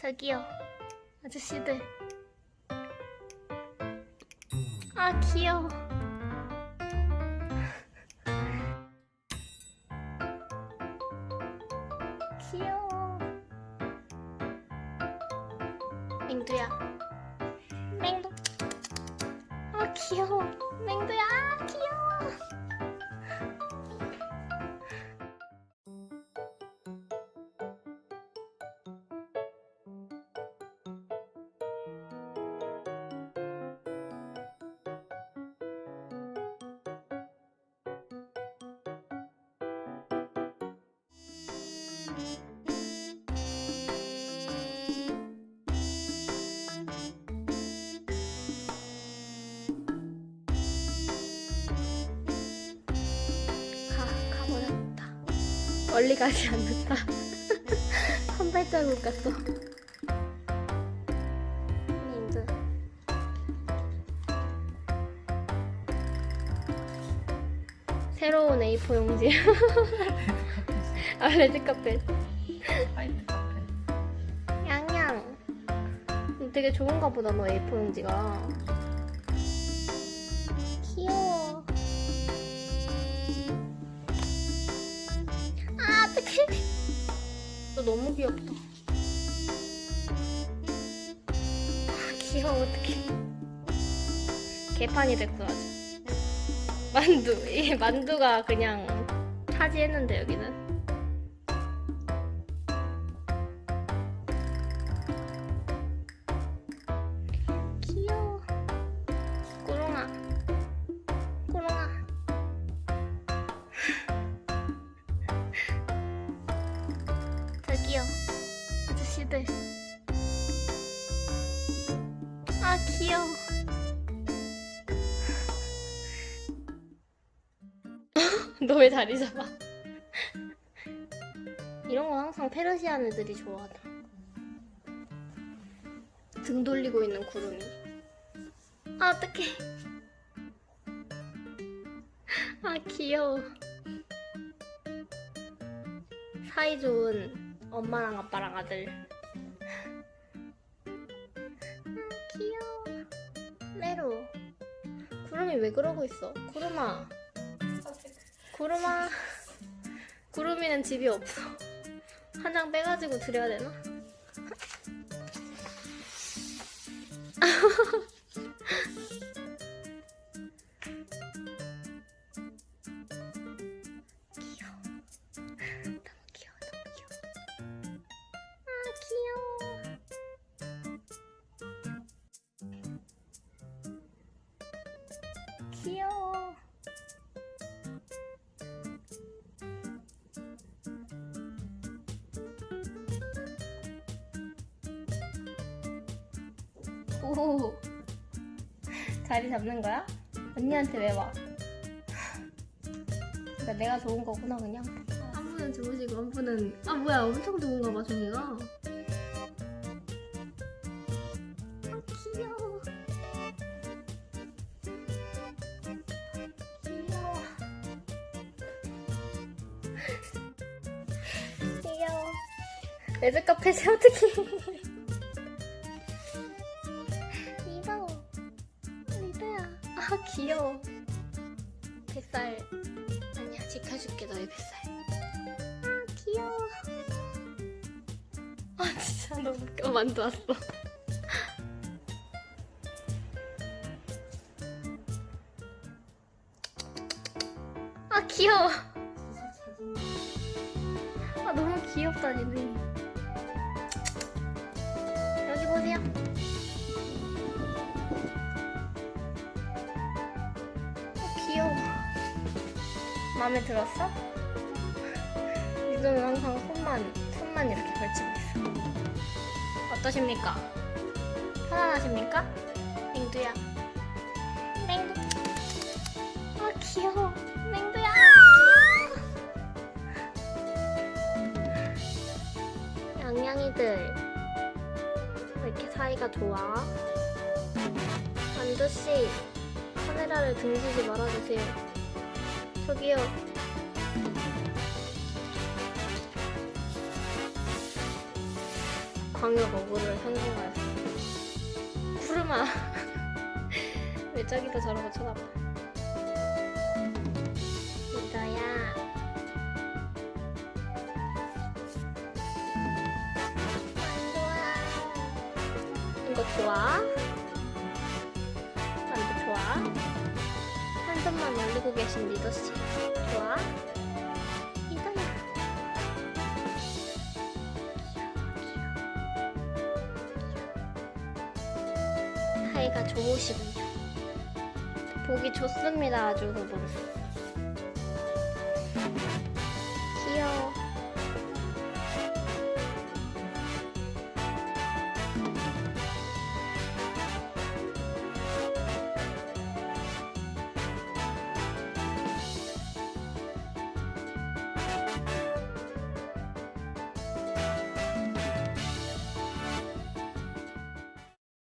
저기요. 아저씨들. 아 귀여워. 귀여워. 맹두야. 맹두. 아 귀여워. 맹두야 아, 귀여워 멀리 가지 않는다. 한 발자국 갔어. 님들. 새로운 A4 용지. 아, 레드카펫. 화이트 카페. 양양. 되게 좋은가 보다, 너 A4 용지가. 귀여워. 아, 어떡해. 너 너무 귀엽다. 아, 귀여워, 어떡해. 개판이 됐어, 아주. 만두. 이 만두가 그냥 차지했는데, 여기는. 저기요. 아저씨들. 아, 귀여워. 너왜 자리 잡아? 이런 거 항상 페르시안 애들이 좋아하더라. 등 돌리고 있는 구름이. 아, 어떡해. 아, 귀여워. 사이좋은 엄마랑 아빠랑 아들. 아, 귀여워. 메로. 구름이 왜 그러고 있어? 구름아. 구름아. 구름이는 집이 없어. 한 장 빼가지고 드려야 되나? 귀여워. 오. 자리 잡는 거야? 언니한테 왜 와? 그러니까 내가 좋은 거구나 그냥. 한 분은 좋으시고 한 분은 아 뭐야 엄청 좋은가 봐 종이가. 귀여워. 레드 카펫이 어떻게? 이거 리드야. 아 귀여워. 뱃살 아니야 지켜줄게 너의 뱃살. 아 귀여워. 아 진짜 너무 웃겨 만두 왔어. 아 귀여워. 다 니네. 여기 보세요. 어, 귀여워. 마음에 들었어? 요즘은 항상 손만, 손만 이렇게 걸치고 있어. 어떠십니까? 편안하십니까? 맹두야. 맹두. 아, 귀여워. 양양이들. 왜 이렇게 사이가 좋아? 만두씨. 카메라를 등지지 말아주세요. 저기요. 광 광역 어그를 성공하였어. 푸르마. 왜 저기도 저러고 쳐다봐. 이거야. 좋아? 만두 좋아? 한 손만 올리고 계신 리더 씨 좋아? 이거야. 사이가 좋으시군요. 보기 좋습니다, 아주 그분.